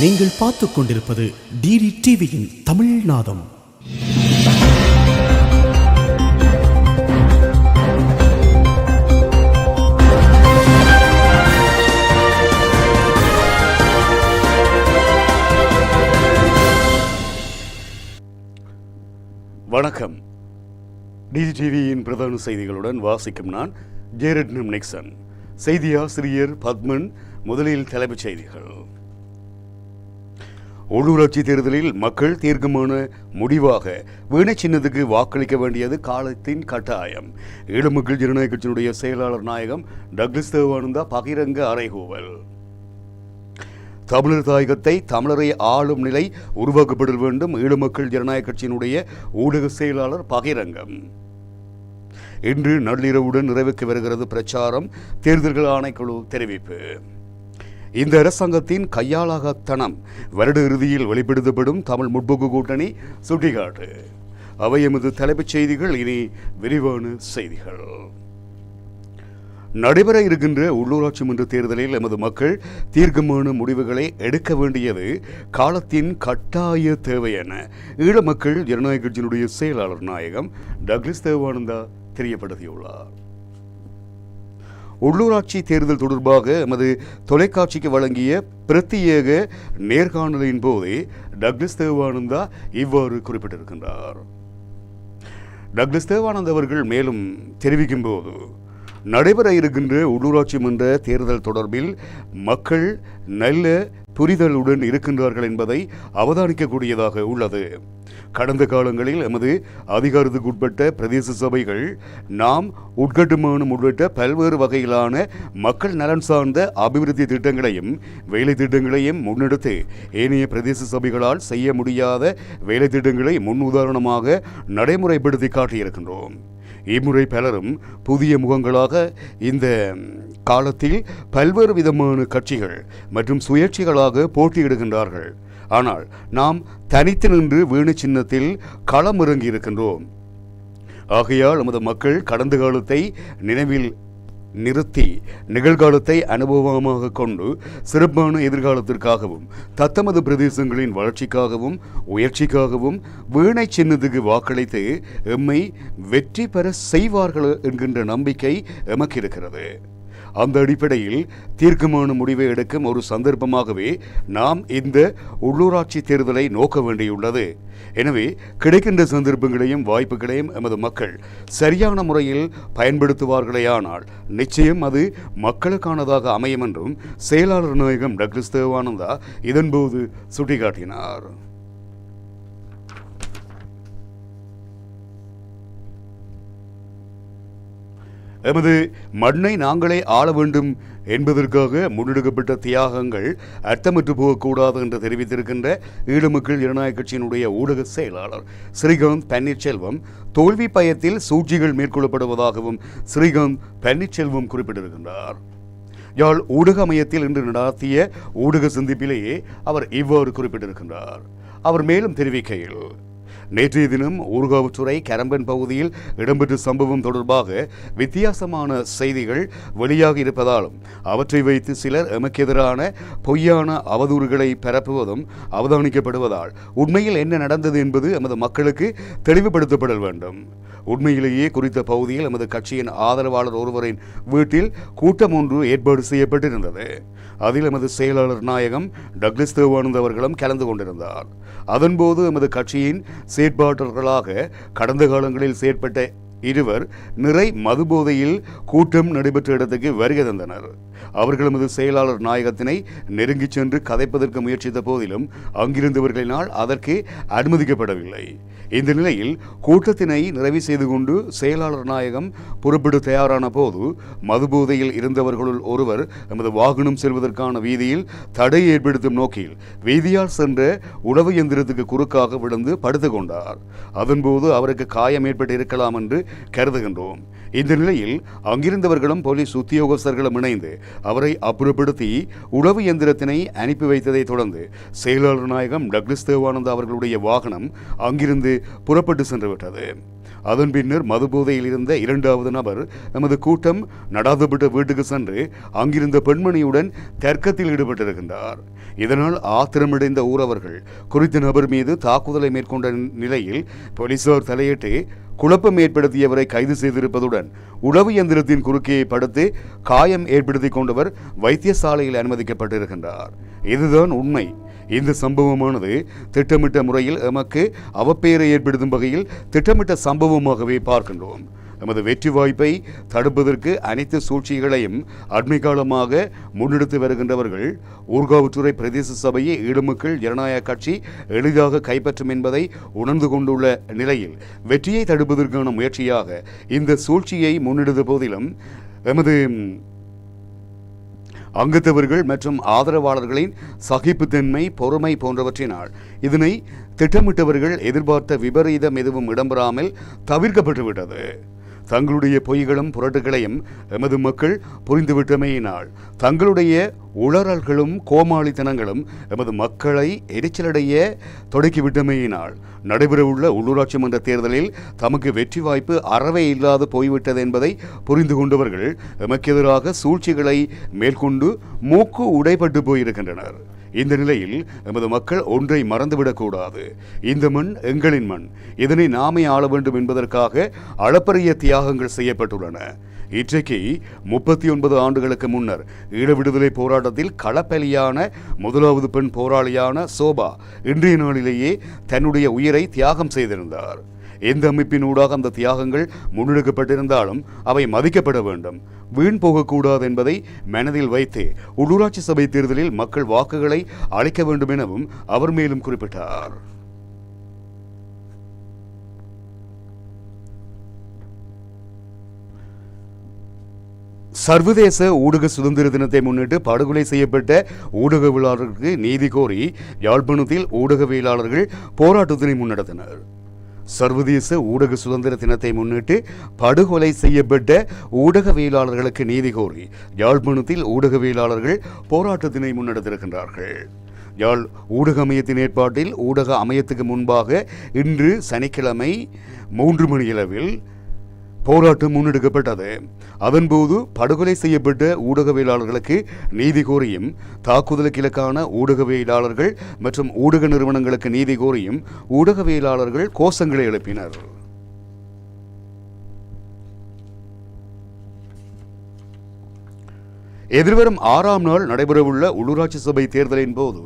நீங்கள் பார்த்துக் கொண்டிருப்பது டிடி டிவியின் தமிழ் நாதம். வணக்கம். டிஜிடிவியின் பிரதான செய்திகளுடன் வாசிக்கும் நான் ஜேரட்னம் நிக்சன். செய்தி ஆசிரியர் பத்மன் முதலில் தலைப்புச் செய்திகள். உள்ளூராட்சி தேர்தலில் மக்கள் தீர்க்கமான முடிவாக வீணை சின்னத்துக்கு வாக்களிக்க வேண்டியது காலத்தின் கட்டாயம். ஈழமக்கள் ஜனநாயக கட்சியினுடைய செயலாளர் நாயகம் டக்ளஸ் தேவானந்தா பகிரங்க அறைகூவல். தமிழர் தாயகத்தை தமிழரை ஆளும் நிலை உருவாக்கப்பட வேண்டும். ஈழமக்கள் ஜனநாயக கட்சியினுடைய ஊடக செயலாளர் பகிரங்கம். இன்று நள்ளிரவுடன் நிறைவுக்கு வருகிறது பிரச்சாரம். தேர்தல்கள் ஆணைக்குழு தெரிவிப்பு. இந்த அரசாங்கத்தின் கையாளாகத்தனம் வருட இறுதியில் வெளிப்படுத்தப்படும் தமிழ் முற்போக்கு கூட்டணி சுட்டிக்காட்டு. அவை எமது தலைப்புச் செய்திகள். இனி விரிவான செய்திகள். நடைபெற இருக்கின்ற உள்ளூராட்சி மன்ற தேர்தலில் எமது மக்கள் தீர்க்கமான முடிவுகளை எடுக்க வேண்டியது காலத்தின் கட்டாய தேவை என ஈழ மக்கள் ஜனநாயக கட்சியினுடைய செயலாளர் நாயகம் டக்ளிஸ் தேவானந்தா தெரியப்படுத்தியுள்ளார். உள்ளூராட்சி தேர்தல் தொடர்பாக எமது தொலைக்காட்சிக்கு வழங்கிய பிரத்யேக நேர்காணலின் போதே டக்ளஸ் தேவானந்தா இவ்வாறு குறிப்பிட்டிருக்கின்றார். டக்ளஸ் தேவானந்த் அவர்கள் மேலும் தெரிவிக்கும் போது நடைபெற இருக்கின்ற உள்ளூராட்சி மன்ற தேர்தல் தொடர்பில் மக்கள் நல்ல புரிதலுடன் இருக்கின்றார்கள் என்பதை அவதானிக்கக்கூடியதாக உள்ளது. கடந்த காலங்களில் எமது அதிகாரத்துக்குட்பட்ட பிரதேச சபைகள் நாம் உட்கட்டுமானம் உள்ளிட்ட பல்வேறு வகையிலான மக்கள் நலன் சார்ந்த அபிவிருத்தி திட்டங்களையும் வேலை திட்டங்களையும் முன்னெடுத்து ஏனைய பிரதேச சபைகளால் செய்ய முடியாத வேலை திட்டங்களை முன் உதாரணமாக நடைமுறைப்படுத்தி காட்டியிருக்கின்றோம். இம்முறை பலரும் புதிய முகங்களாக இந்த காலத்தில் பல்வேறு விதமான கட்சிகள் மற்றும் சுயேட்சைகளாக போட்டியிடுகின்றார்கள். ஆனால் நாம் தனித்து நின்று வீணு சின்னத்தில் களமிறங்கி இருக்கின்றோம் ஆகையால் நமது மக்கள் கடந்த காலத்தை நினைவில் நிறுத்தி நிகழ்காலத்தை அனுபவமாக கொண்டு சிறப்பான எதிர்காலத்திற்காகவும் தத்தமது பிரதேசங்களின் வளர்ச்சிக்காகவும் உயர்ச்சிக்காகவும் வீணை சின்னத்துக்கு வாக்களித்து எம்மை வெற்றி பெற செய்வார்கள் என்கின்ற நம்பிக்கை எமக்கு இருக்கிறது அந்த அடிப்படையில் தீர்க்கமான முடிவை எடுக்கும் ஒரு சந்தர்ப்பமாகவே நாம் இந்த உள்ளூராட்சி தேர்தலை நோக்க வேண்டியுள்ளது. எனவே கிடைக்கின்ற சந்தர்ப்பங்களையும் வாய்ப்புகளையும் எமது மக்கள் சரியான முறையில் பயன்படுத்துவார்களேயானால் நிச்சயம் அது மக்களுக்கானதாக அமையும் என்றும் செயலாளர் நாயகம் டக்ளஸ் தேவானந்தா இதன்போது சுட்டிக்காட்டினார். எமது மண்ணை நாங்களே ஆள வேண்டும் என்பதற்காக முன்னெடுக்கப்பட்ட தியாகங்கள் அர்த்தமற்று போகக்கூடாது என்று தெரிவித்திருக்கின்ற ஈழமக்கள் ஜனநாயக கட்சியினுடைய ஊடக செயலாளர் ஸ்ரீகாந்த் பன்னீர்செல்வம் தோல்வி பயத்தில் சூழ்ச்சிகள் மேற்கொள்ளப்படுவதாகவும் ஸ்ரீகாந்த் பன்னீர்செல்வம் குறிப்பிட்டிருக்கின்றார். யாழ் ஊடக மையத்தில் இன்று நடாத்திய ஊடக சந்திப்பிலேயே அவர் இவ்வாறு குறிப்பிட்டிருக்கின்றார். அவர் மேலும் தெரிவிக்கையில் நேற்றைய தினம் ஊர்காவுத்துறை கரம்பன் பகுதியில் இடம்பெற்ற சம்பவம் தொடர்பாக வித்தியாசமான செய்திகள் வெளியாக இருப்பதாலும் அவற்றை வைத்து சிலர் எமக்கு எதிரான பொய்யான அவதூறுகளை பரப்புவதும் அவதானிக்கப்படுவதால் உண்மையில் என்ன நடந்தது என்பது எமது மக்களுக்கு தெளிவுபடுத்தப்பட வேண்டும். உண்மையிலேயே குறித்த பகுதியில் எமது கட்சியின் ஆதரவாளர் ஒருவரின் வீட்டில் கூட்டம் ஒன்று ஏற்பாடு செய்யப்பட்டிருந்தது. அதில் எமது செயலாளர் நாயகம் டக்ளிஸ் தேவானந்த் அவர்களும் கலந்து கொண்டிருந்தார். அதன்போது எமது கட்சியின் செயற்பாட்டாளர்களாக கடந்த காலங்களில் செயற்பட்ட இருவர் நிறை மதுபோதையில் கூட்டம் நடைபெற்ற இடத்துக்கு வருகை தந்தனர். அவர்கள் எமது செயலாளர் நாயகத்தினை நெருங்கிச் சென்று கதைப்பதற்கு முயற்சித்த போதிலும் அங்கிருந்தவர்களினால் அதற்கு அனுமதிக்கப்படவில்லை. இந்த நிலையில் கூட்டத்தினை நிறைவு செய்து கொண்டு செயலாளர் நாயகம் புறப்பட தயாரான போது மதுபோதையில் இருந்தவர்களுள் ஒருவர் எமது வாகனம் செல்வதற்கான வீதியில் தடை ஏற்படுத்தும் நோக்கில் வீதியால் சென்ற உணவு எந்திரத்துக்கு குறுக்காக விழுந்து படுத்துக்கொண்டார் அதன்போது அவருக்கு காயம் ஏற்பட்டு இருக்கலாம் என்று கருதுகின்றோம். இந்த நிலையில் அங்கிருந்தவர்களும் போலீஸ் உத்தியோகஸ்தர்களும் இணைந்து அவரை அப்புறப்படுத்தி உளவு எந்திரத்தினை அனுப்பி வைத்ததை தொடர்ந்து செயலாளர் நாயகம் டக்ளிஸ் தேவானந்தா அவர்களுடைய வாகனம் அங்கிருந்து புறப்பட்டு சென்றுவிட்டது. அதன் பின்னர் மதுபோதையில் இருந்த இரண்டாவது நபர் நமது கூட்டம் நடாதப்பட்ட வீட்டுக்கு சென்று அங்கிருந்த பெண்மணியுடன் தர்க்கத்தில் ஈடுபட்டிருக்கின்றார். இதனால் ஆத்திரமடைந்த ஊரவர்கள் குறித்த நபர் மீது தாக்குதலை மேற்கொண்ட நிலையில் போலீசார் தலையிட்டு குழப்பம் ஏற்படுத்தியவரை கைது செய்திருப்பதுடன் உளவு எந்திரத்தின் குறுக்கே படுத்து காயம் ஏற்படுத்திக் கொண்டவர் வைத்தியசாலையில் அனுமதிக்கப்பட்டிருக்கின்றார். இதுதான் உண்மை. இந்த சம்பவமானது திட்டமிட்ட முறையில் எமக்கு அவப்பெயரை ஏற்படுத்தும் வகையில் திட்டமிட்ட சம்பவமாகவே பார்க்கின்றோம். எமது வெற்றி வாய்ப்பை தடுப்பதற்கு அனைத்து சூழ்ச்சிகளையும் அண்மை காலமாக முன்னெடுத்து வருகின்றவர்கள் ஊர்காவற்றுறை பிரதேச சபையை ஈடுமக்கள் ஜனநாயக கட்சி எளிதாக கைப்பற்றும் என்பதை உணர்ந்து கொண்டுள்ள நிலையில் வெற்றியை தடுப்பதற்கான முயற்சியாக இந்த சூழ்ச்சியை முன்னெடுத்த போதிலும் எமது அங்கத்தவர்கள் மற்றும் ஆதரவாளர்களின் சகிப்புத்தன்மை பொறுமை போன்றவற்றினால். இதனை திட்டமிட்டவர்கள் எதிர்பார்த்த விபரீதம் எதுவும் இடம்பெறாமல் தவிர்க்கப்பட்டுவிட்டது. தங்களுடைய பொய்களும் புரட்டுகளையும் எமது மக்கள் புரிந்துவிட்டமையினால் தங்களுடைய உளறல்களும் கோமாளித்தனங்களும் எமது மக்களை எரிச்சலடைய தொடக்கிவிட்டமையினால் நடைபெறவுள்ள உள்ளூராட்சி மன்ற தேர்தலில் தமக்கு வெற்றி வாய்ப்பு அறவே இல்லாது போய்விட்டது என்பதை புரிந்து கொண்டவர்கள் எமக்கு எதிராக சூழ்ச்சிகளை மேற்கொண்டு மூக்கு உடைபட்டு போயிருக்கின்றனர். இந்த நிலையில் எமது மக்கள் ஒன்றை மறந்துவிடக்கூடாது. இந்த மண் எங்களின் மண். இதனை நாமே ஆள வேண்டும் என்பதற்காக அளப்பரிய தியாகங்கள் செய்யப்பட்டுள்ளன. இன்றைக்கு முப்பத்தி ஒன்பது ஆண்டுகளுக்கு முன்னர் ஈழ விடுதலை போராட்டத்தில் களப்பலியான முதலாவது பெண் போராளியான சோபா இன்றைய நாளிலேயே தன்னுடைய உயிரை தியாகம் செய்திருந்தார். எந்த அமைப்பினூடாக அந்த தியாகங்கள் முன்னெடுக்கப்பட்டிருந்தாலும் அவை மதிக்கப்பட வேண்டும். வீண் போகக்கூடாது என்பதை மனதில் வைத்து உள்ளூராட்சி சபை தேர்தலில் மக்கள் வாக்குகளை அளிக்க வேண்டும் எனவும் அவர் மேலும் குறிப்பிட்டார். சர்வதேச ஊடக சுதந்திர தினத்தை முன்னிட்டு படுகொலை செய்யப்பட்ட ஊடகவியலாளருக்கு நீதி கோரி யாழ்ப்பாணத்தில் ஊடகவியலாளர்கள் போராட்டத்தினை முன்னெடுத்தனர். சர்வதேச ஊடக சுதந்திர தினத்தை முன்னிட்டு படுகொலை செய்யப்பட்ட ஊடகவியலாளர்களுக்கு நீதி கோரி யாழ்ப்பாணத்தில் ஊடகவியலாளர்கள் போராட்டத்தினை முன்னெடுத்திருக்கின்றார்கள். யாழ் ஊடக அமையத்தின் ஏற்பாட்டில் ஊடக அமையத்துக்கு முன்பாக இன்று சனிக்கிழமை மூன்று மணியளவில் போராட்டம் முன்னெடுக்கப்பட்டது. அதன்போது படுகொலை செய்யப்பட்ட ஊடகவியலாளர்களுக்கு நீதி கோரியும் தாக்குதலுக்கு இலக்கான ஊடகவியலாளர்கள் மற்றும் ஊடக நிறுவனங்களுக்கு நீதி கோரியும் ஊடகவியலாளர்கள் கோஷங்களை எழுப்பினர். எதிர்வரும் ஆறாம் நாள் நடைபெறவுள்ள உள்ளூராட்சி சபை தேர்தலின் போது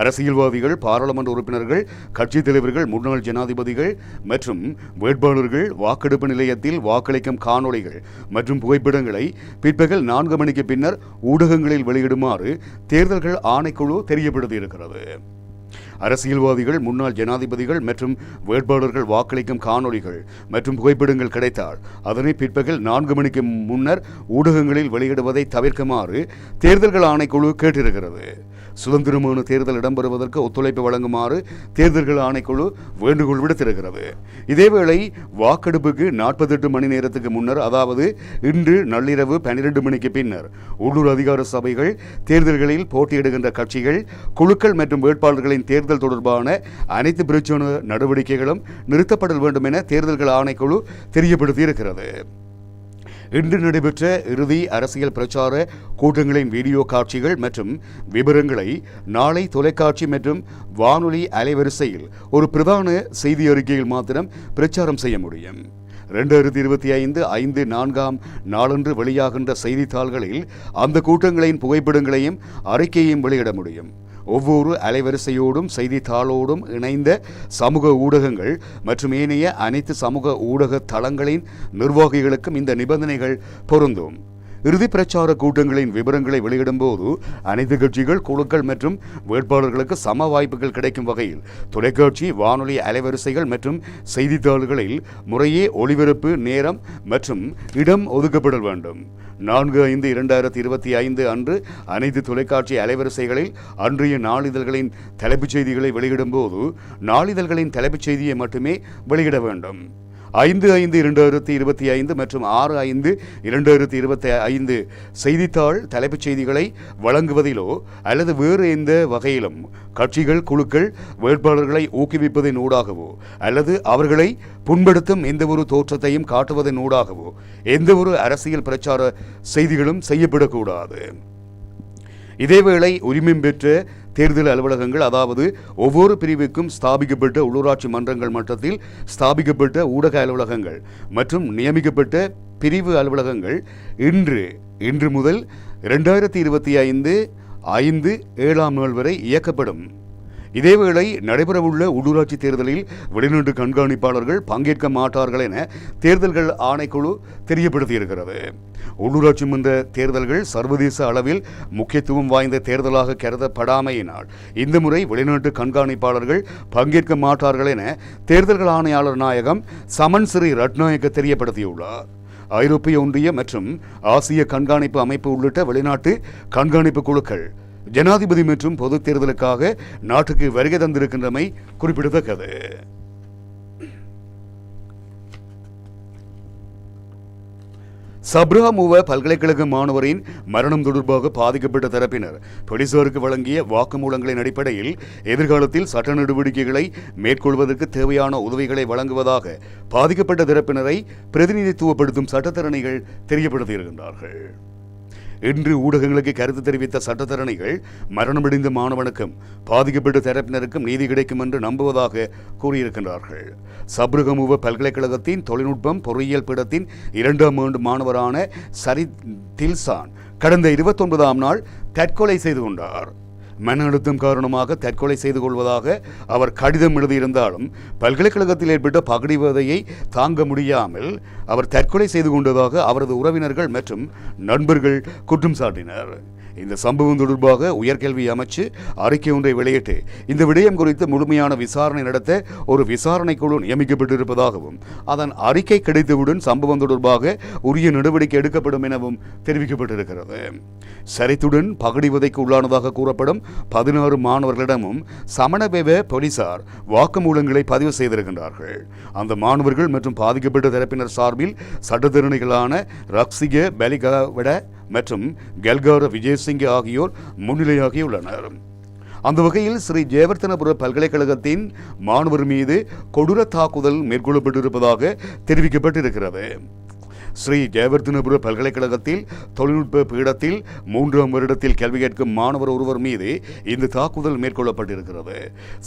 அரசியல்வாதிகள் பாராளுமன்ற உறுப்பினர்கள் கட்சித் தலைவர்கள் முன்னாள் ஜனாதிபதிகள் மற்றும் வேட்பாளர்கள் வாக்கெடுப்பு நிலையத்தில் வாக்களிக்கும் காணொளிகள் மற்றும் புகைப்படங்களை பிற்பகல் நான்கு மணிக்கு பின்னர் ஊடகங்களில் வெளியிடுமாறு தேர்தல்கள் ஆணைக்குழு தெரியப்படுத்தியிருக்கிறது. அரசியல்வாதிகள் முன்னாள் ஜனாதிபதிகள் மற்றும் வேட்பாளர்கள் வாக்களிக்கும் காணொளிகள் மற்றும் புகைப்படங்கள் கிடைத்தால் அதனை பிற்பகல் நான்கு மணிக்கு முன்னர் ஊடகங்களில் வெளியிடுவதை தவிர்க்குமாறு தேர்தல்கள் ஆணைக்குழு கேட்டிருக்கிறது. சுதந்திரமான தேர்தல் இடம்பெறுவதற்கு ஒத்துழைப்பு வழங்குமாறு தேர்தல்கள் ஆணைக்குழு வேண்டுகோள் விடுத்திருக்கிறது. இதேவேளை வாக்கெடுப்புக்கு நாற்பத்தெட்டு மணி நேரத்துக்கு முன்னர் அதாவது இன்று நள்ளிரவு பன்னிரண்டு மணிக்கு பின்னர் உள்ளூர் அதிகார சபைகள் தேர்தல்களில் போட்டியிடுகின்ற கட்சிகள் குழுக்கள் மற்றும் வேட்பாளர்களின் தேர்தல் தொடர்பான அனைத்து பிரச்சனை நடவடிக்கைகளும் நிறுத்தப்பட வேண்டும் என தேர்தல்கள் ஆணைக்குழு தெரியப்படுத்தியிருக்கிறது. இன்று நடைபெற்ற இறுதி அரசியல் பிரச்சார கூட்டங்களின் வீடியோ காட்சிகள் மற்றும் விவரங்களை நாளை தொலைக்காட்சி மற்றும் வானொலி அலைவரிசையில் ஒரு பிரதான செய்தி அறிக்கையில் மாத்திரம் பிரச்சாரம் செய்ய முடியும். ரெண்டாயிரத்தி இருபத்தி ஐந்து ஐந்து நான்காம் நாளன்று வெளியாகின்ற செய்தித்தாள்களில் அந்த கூட்டங்களின் புகைப்படங்களையும் அறிக்கையையும் வெளியிட முடியும். ஒவ்வொரு அலைவரிசையோடும் செய்தித்தாளோடும் இணைந்த சமூக ஊடகங்கள் மற்றும் ஏனைய அனைத்து சமூக ஊடக தளங்களின் நிர்வாகிகளுக்கும் இந்த நிபந்தனைகள் பொருந்தும். இறுதி பிரச்சார கூட்டங்களின் விவரங்களை வெளியிடும்போது அனைத்து கட்சிகள் குழுக்கள் மற்றும் வேட்பாளர்களுக்கு சம வாய்ப்புகள் கிடைக்கும் வகையில் தொலைக்காட்சி வானொலி அலைவரிசைகள் மற்றும் செய்தித்தாள்களில் முறையே ஒளிபரப்பு நேரம் மற்றும் இடம் ஒதுக்கப்படல் வேண்டும். நான்கு ஐந்து இரண்டாயிரத்தி இருபத்தி ஐந்து அன்று அனைத்து தொலைக்காட்சி அலைவரிசைகளில் அன்றைய நாளிதழ்களின் தலைப்புச் செய்திகளை வெளியிடும்போது நாளிதழ்களின் தலைப்புச் செய்தியை மட்டுமே வெளியிட வேண்டும். ஐந்து ஐந்து இரண்டாயிரத்தி இருபத்தி ஐந்து மற்றும் ஆறு ஐந்து இரண்டாயிரத்தி இருபத்தி ஐந்து செய்தித்தாள் தலைப்புச் செய்திகளை வழங்குவதிலோ அல்லது வேறு எந்த வகையிலும் கட்சிகள் குழுக்கள் வேட்பாளர்களை ஊக்குவிப்பதன் ஊடாகவோ அல்லது அவர்களை புண்படுத்தும் எந்த ஒரு தோற்றத்தையும் காட்டுவதன் ஊடாகவோ எந்த ஒரு அரசியல் பிரச்சார செய்திகளும் செய்யப்படக்கூடாது. இதேவேளை உரிமை பெற்ற தேர்தல் அலுவலகங்கள் அதாவது ஒவ்வொரு பிரிவுக்கும் ஸ்தாபிக்கப்பட்ட உள்ளூராட்சி மன்றங்கள் மட்டத்தில் ஸ்தாபிக்கப்பட்ட ஊடக அலுவலகங்கள் மற்றும் நியமிக்கப்பட்ட பிரிவு அலுவலகங்கள் இன்று இன்று முதல் இரண்டாயிரத்தி இருபத்தி ஐந்து ஐந்து ஏழாம் நாள் வரை இயக்கப்படும். இதேவேளை நடைபெறவுள்ள உள்ளூராட்சி தேர்தலில் வெளிநாட்டு கண்காணிப்பாளர்கள் பங்கேற்க மாட்டார்கள் என தேர்தல்கள் ஆணைக்குழு தெரியப்படுத்தியிருக்கிறது. உள்ளூராட்சி மன்ற தேர்தல்கள் சர்வதேச அளவில் முக்கியத்துவம் வாய்ந்த தேர்தலாக கருதப்படாமையினால் இந்த முறை வெளிநாட்டு கண்காணிப்பாளர்கள் பங்கேற்க மாட்டார்கள் என தேர்தல்கள் ஆணையாளர் நாயகம் சமன் ஸ்ரீ ரட்நாயக்க தெரியப்படுத்தியுள்ளார். ஐரோப்பிய ஒன்றிய மற்றும் ஆசிய கண்காணிப்பு அமைப்பு உள்ளிட்ட வெளிநாட்டு கண்காணிப்பு குழுக்கள் ஜனாதிபதி மற்றும் பொதுத் தேர்தலுக்காக நாட்டுக்கு வருகை தந்திருக்கின்றமை குறிப்பிடத்தக்கது. சப்ராமுவ பல்கலைக்கழக மாணவரின் மரணம் தொடர்பாக பாதிக்கப்பட்ட தரப்பினர் போலீசாருக்கு வழங்கிய வாக்குமூலங்களின் அடிப்படையில் எதிர்காலத்தில் சட்ட நடவடிக்கைகளை மேற்கொள்வதற்கு தேவையான உதவிகளை வழங்குவதாக பாதிக்கப்பட்ட தரப்பினரை பிரதிநிதித்துவப்படுத்தும் சட்டத்தரணிகள் தெரியப்படுத்தியிருக்கின்றார்கள். இன்று ஊடகங்களுக்கு கருத்து தெரிவித்த சட்டத்தரணிகள் மரணமடைந்த மாணவனுக்கும் பாதிக்கப்பட்ட தரப்பினருக்கும் நீதி கிடைக்கும் என்று நம்புவதாக கூறியிருக்கின்றார்கள். சப்ருகமுவ பல்கலைக்கழகத்தின் தொழில்நுட்பம் பொறியியல் பீடத்தின் இரண்டாம் ஆண்டு மாணவரான சரித் தில்சான் கடந்த இருபத்தொன்பதாம் நாள் தற்கொலை செய்து கொண்டார். மன அழுத்தம் காரணமாக தற்கொலை செய்து கொள்வதாக அவர் கடிதம் எழுதியிருந்தாலும் பல்கலைக்கழகத்தில் ஏற்பட்ட பகடிவதையை தாங்க முடியாமல் அவர் தற்கொலை செய்து கொண்டதாக அவரது உறவினர்கள் மற்றும் நண்பர்கள் குற்றம் சாட்டினர். இந்த சம்பவம் தொடர்பாக உயர்கல்வி அமைச்சு அறிக்கை ஒன்றை வெளியிட்டு இந்த விடயம் குறித்து முழுமையான விசாரணை நடத்த ஒரு விசாரணை குழு நியமிக்கப்பட்டிருப்பதாகவும் அதன் அறிக்கை கிடைத்தவுடன் சம்பவம் தொடர்பாக உரிய நடவடிக்கை எடுக்கப்படும் எனவும் தெரிவிக்கப்பட்டிருக்கிறது. சரித்துடன் பகடிவதைக்கு உள்ளானதாக கூறப்படும் பதினாறு மாணவர்களிடமும் சமணபேவ போலீசார் வாக்குமூலங்களை பதிவு செய்திருக்கின்றார்கள். அந்த மாணவர்கள் மற்றும் பாதிக்கப்பட்ட தரப்பினர் சார்பில் சட்டத்திறனிகளான ரக்ஸிக பெலிகாவிட மற்றும் கல்கார விஜயசிங்க ஆகியோர் முன்னிலையாகியுள்ளனர் அந்த வகையில் ஸ்ரீ ஜெயவர்த்தனபுர பல்கலைக்கழகத்தின் மாணவர் மீது கொடூர தாக்குதல் மேற்கொள்ளப்பட்டிருப்பதாக தெரிவிக்கப்பட்டிருக்கிறது. ஸ்ரீ ஜெயவர்தனபுர பல்கலைக்கழகத்தில் தொழில்நுட்ப பீடத்தில் மூன்றாம் வருடத்தில் கல்வி கேட்கும் மாணவர் ஒருவர் மீது இந்த தாக்குதல் மேற்கொள்ளப்பட்டிருக்கிறது.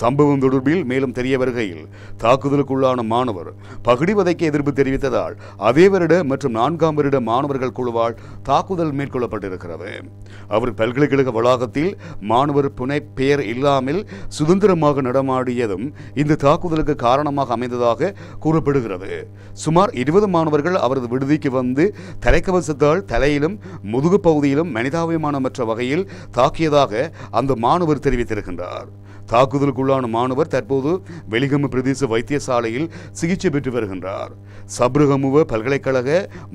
சம்பவம் தொடர்பில் மேலும் தெரிய வருகையில் தாக்குதலுக்குள்ளான மாணவர் பகடிவதைக்கு எதிர்ப்பு தெரிவித்ததால் அதே வருட மற்றும் நான்காம் வருட மாணவர்கள் குழுவால் தாக்குதல் மேற்கொள்ளப்பட்டிருக்கிறது. அவர் பல்கலைக்கழக வளாகத்தில் மாணவர் புனை பெயர் இல்லாமல் சுதந்திரமாக நடமாடியதும் இந்த தாக்குதலுக்கு காரணமாக அமைந்ததாக கூறப்படுகிறது. சுமார் இருபது மாணவர்கள் அவரது விடுதி பகுதிக்கு வந்து தலைக்கவசத்தால் தலையிலும் முதுகு பகுதியிலும் மனிதாபிமானமற்ற வகையில் தாக்கியதாக அந்த மாணவர் தெரிவித்திருக்கின்றார். தாக்குதலுக்குள்ளான மாணவர் தற்போது வெளிகம பிரதேச வைத்தியசாலையில் சிகிச்சை பெற்று வருகின்றார். சப்ரகமுவ பல்கலைக்கழக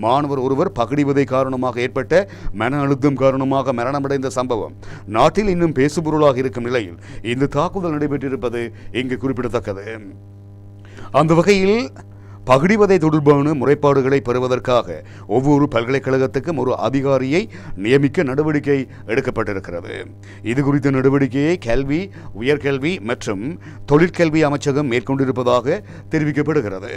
மாணவர் ஒருவர் பகடிவதை காரணமாக ஏற்பட்ட மன அழுத்தம் காரணமாக மரணமடைந்த சம்பவம் நாட்டில் இன்னும் பேசுபொருளாக இருக்கும் நிலையில் இந்த தாக்குதல் நடைபெற்றிருப்பது இங்கு குறிப்பிடத்தக்கது. அந்த வகையில் பகிடிவதை தொடர்பான முறைப்பாடுகளை பெறுவதற்காக ஒவ்வொரு பல்கலைக்கழகத்துக்கும் ஒரு அதிகாரியை நியமிக்க நடவடிக்கை எடுக்கப்பட்டிருக்கிறது. இது குறித்த நடவடிக்கையை கல்வி உயர்கல்வி மற்றும் தொழிற்கல்வி அமைச்சகம் மேற்கொண்டிருப்பதாக தெரிவிக்கப்படுகிறது.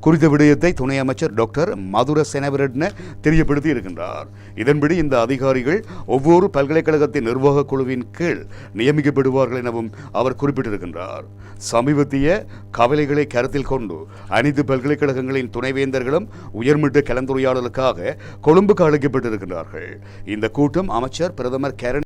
குறித்த விடயத்தை துணை அமைச்சர் டாக்டர் மதுர செனவரட்ன தெரியப்படுத்தி இருக்கின்றார். இதன்படி இந்த அதிகாரிகள் ஒவ்வொரு பல்கலைக்கழகத்தின் நிர்வாக குழுவின் கீழ் நியமிக்கப்படுவார்கள் எனவும் அவர் குறிப்பிட்டிருக்கின்றார். சமீபத்திய கவலைகளை கருத்தில் கொண்டு அனைத்து பல்கலைக்கழகங்களின் துணைவேந்தர்களும் உயர்மட்ட கலந்துரையாடலுக்காக கொழும்புக்கு அழைக்கப்பட்டிருக்கிறார்கள் இந்த கூட்டம் அமைச்சர் பிரதமர் கரண்